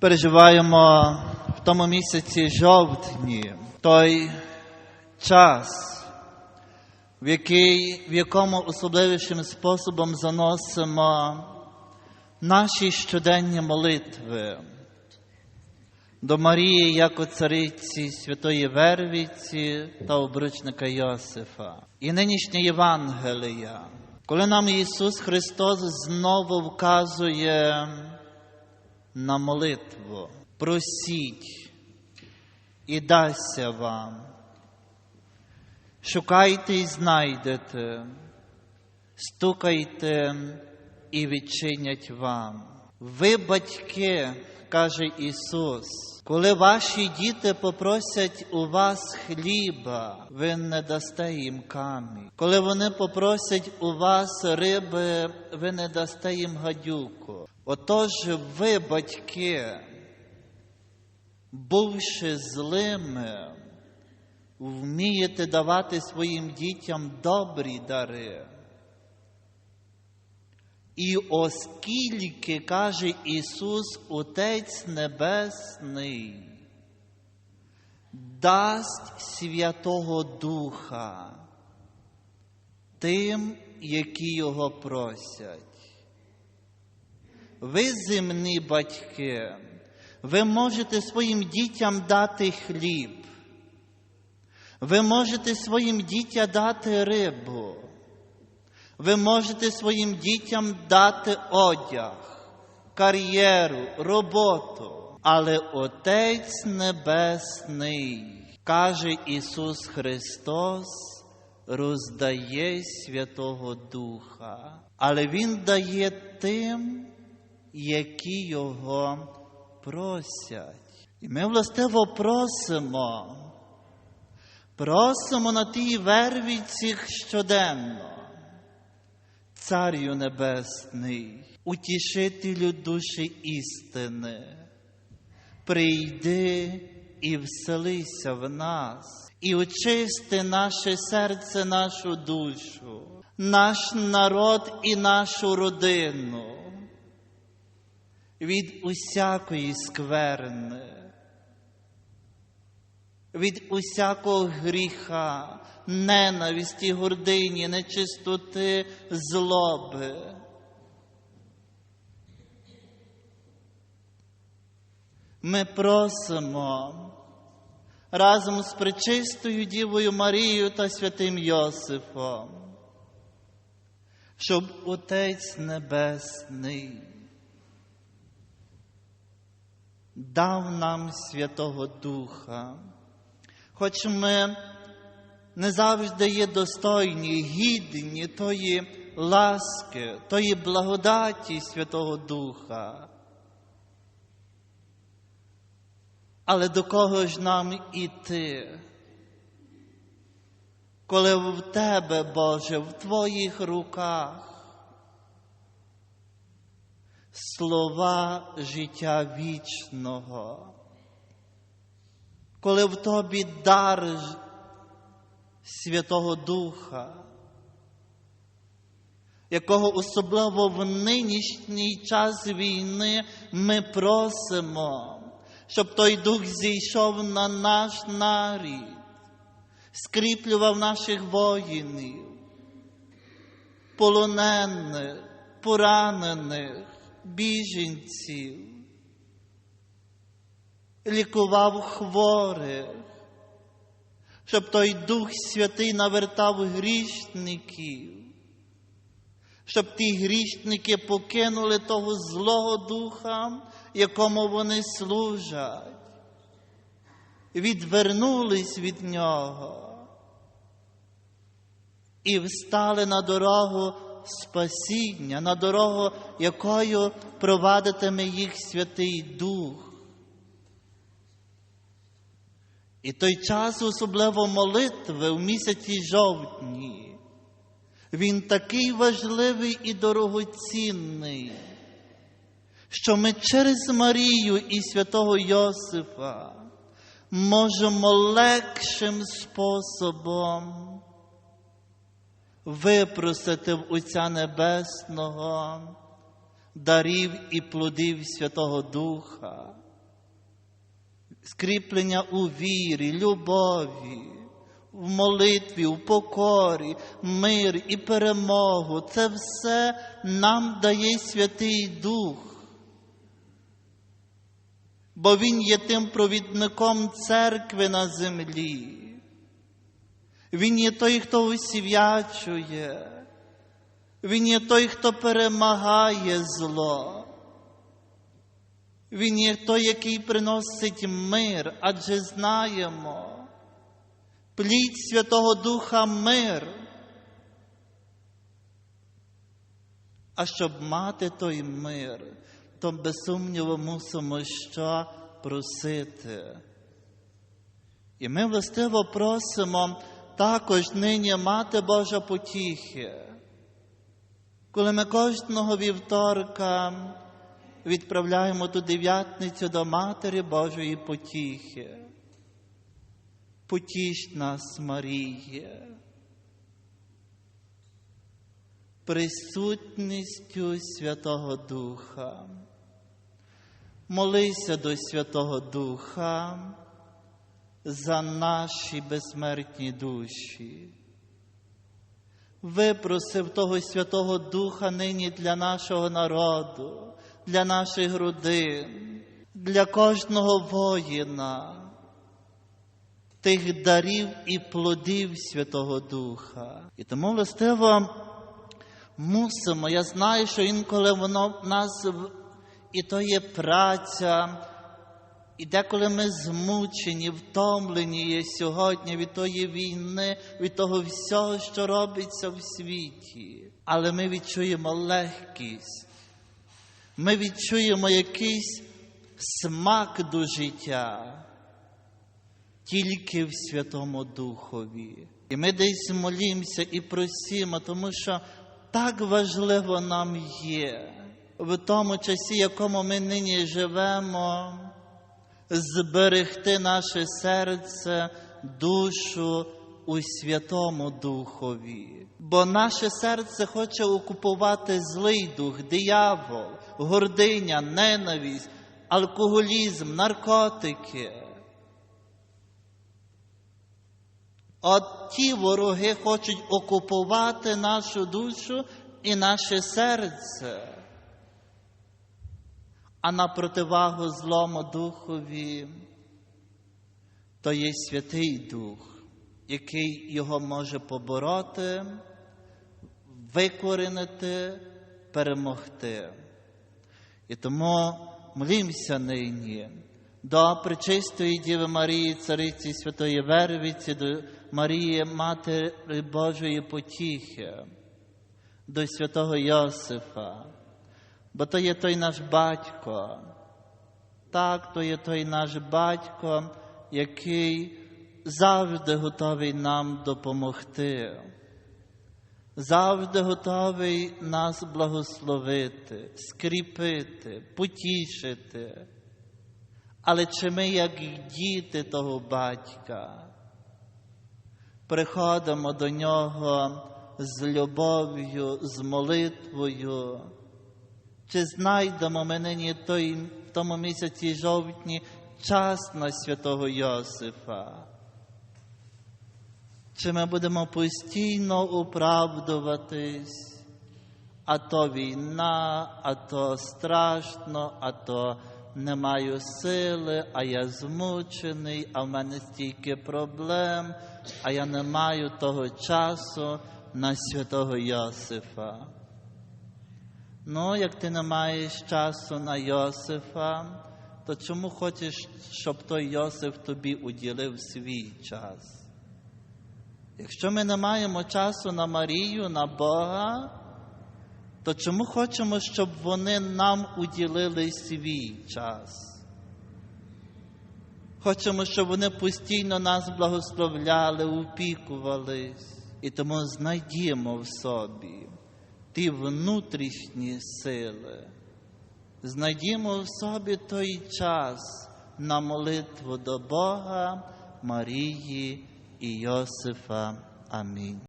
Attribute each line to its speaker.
Speaker 1: переживаємо в тому місяці жовтні той час, в, який, в якому особливішим способом заносимо наші щоденні молитви до Марії, як у цариці Святої Вервіці та обручника Йосифа. І нинішнє Євангелія, коли нам Ісус Христос знову вказує на молитву, просіть і дасться вам. Шукайте і знайдете, стукайте і відчинять вам. Ви, батьки, каже Ісус, коли ваші діти попросять у вас хліба, ви не дасте їм камінь. Коли вони попросять у вас риби, ви не дасте їм гадюку. Отож, ви, батьки, бувши злими, вмієте давати своїм дітям добрі дари. І оскільки, каже Ісус, Отець Небесний, дасть Святого Духа тим, які Його просять. Ви, земні батьки, ви можете своїм дітям дати хліб, ви можете своїм дітям дати рибу. Ви можете своїм дітям дати одяг, кар'єру, роботу. Але Отець Небесний, каже Ісус Христос, роздає Святого Духа, але Він дає тим, які Його просять. І ми властиво просимо, просимо на тій вервіці щоденно. Царю Небесний, утішителю душі істини, прийди і вселися в нас, і очисти наше серце, нашу душу, наш народ і нашу родину від усякої скверни, від усякого гріха ненависті, гордині, нечистоти, злоби. Ми просимо разом з пречистою Дівою Марією та святим Йосифом, щоб Отець Небесний дав нам Святого Духа, хоч ми не завжди є достойні, гідні тої ласки, тої благодаті Святого Духа. Але до кого ж нам іти? Коли в Тебе, Боже, в Твоїх руках слова життя вічного, коли в Тобі дар Святого Духа, якого особливо в нинішній час війни ми просимо, щоб той Дух зійшов на наш нарід, скріплював наших воїнів, полонених, поранених, біженців, лікував хворих щоб той Дух Святий навертав грішників, щоб ті грішники покинули того Злого Духа, якому вони служать, відвернулись від Нього і встали на дорогу спасіння, на дорогу, якою провадитиме їх Святий Дух. І той час, особливо молитви в місяці жовтні, він такий важливий і дорогоцінний, що ми через Марію і святого Йосифа можемо легшим способом випросити в Отця Небесного дарів і плодів Святого Духа, скріплення у вірі, любові, в молитві, в покорі, мир і перемогу. Це все нам дає Святий Дух. Бо Він є тим провідником церкви на землі. Він є той, хто усвячує. Він є той, хто перемагає зло. Він є той, який приносить мир, адже знаємо, плід Святого Духа мир. А щоб мати той мир, то без сумніву мусимо що просити. І ми властиво просимо також нині мати Божа потіхи, коли ми кожного вівторка відправляємо ту дев'ятницю до Матері Божої потіхи. Потіш нас, Маріє, присутністю Святого Духа. Молися до Святого Духа за наші безсмертні душі. Випросив того Святого Духа нині для нашого народу, для наших родин, для кожного воїна, тих дарів і плодів Святого Духа. І тому властиво мусимо, я знаю, що інколи воно в нас і то є праця, і деколи ми змучені, втомлені є сьогодні від тої війни, від того всього, що робиться в світі. Але ми відчуємо легкість, ми відчуємо якийсь смак до життя тільки в Святому Духові. І ми десь молімося і просимо, тому що так важливо нам є в тому часі, якому ми нині живемо, зберегти наше серце, душу у Святому Духові. Бо наше серце хоче окупувати злий дух, диявол, гординя, ненависть, алкоголізм, наркотики. От ті вороги хочуть окупувати нашу душу і наше серце. А на противагу злому духові то є Святий Дух, який його може побороти, викоренити, перемогти. І тому молімося нині до Пречистої Діви Марії, Цариці Святої Вервиці, до Марії, Матері Божої потіхи, до святого Йосифа, бо то є той наш батько. Так, то є той наш батько, який завжди готовий нам допомогти, завжди готовий нас благословити, скріпити, потішити. Але чи ми, як діти того батька, приходимо до нього з любов'ю, з молитвою? Чи знайдемо ми нині той, в тому місяці жовтні час на святого Йосифа? Чи ми будемо постійно оправдуватись? А то війна, а то страшно, а то не маю сили, а я змучений, а в мене стільки проблем, а я не маю того часу на святого Йосифа. Ну, як ти не маєш часу на Йосифа, то чому хочеш, щоб той Йосиф тобі уділив свій час? Якщо ми не маємо часу на Марію, на Бога, то чому хочемо, щоб вони нам уділили свій час? Хочемо, щоб вони постійно нас благословляли, опікувались. І тому знайдімо в собі ті внутрішні сили. Знайдімо в собі той час на молитву до Бога, Марії і Йосифа. Амінь.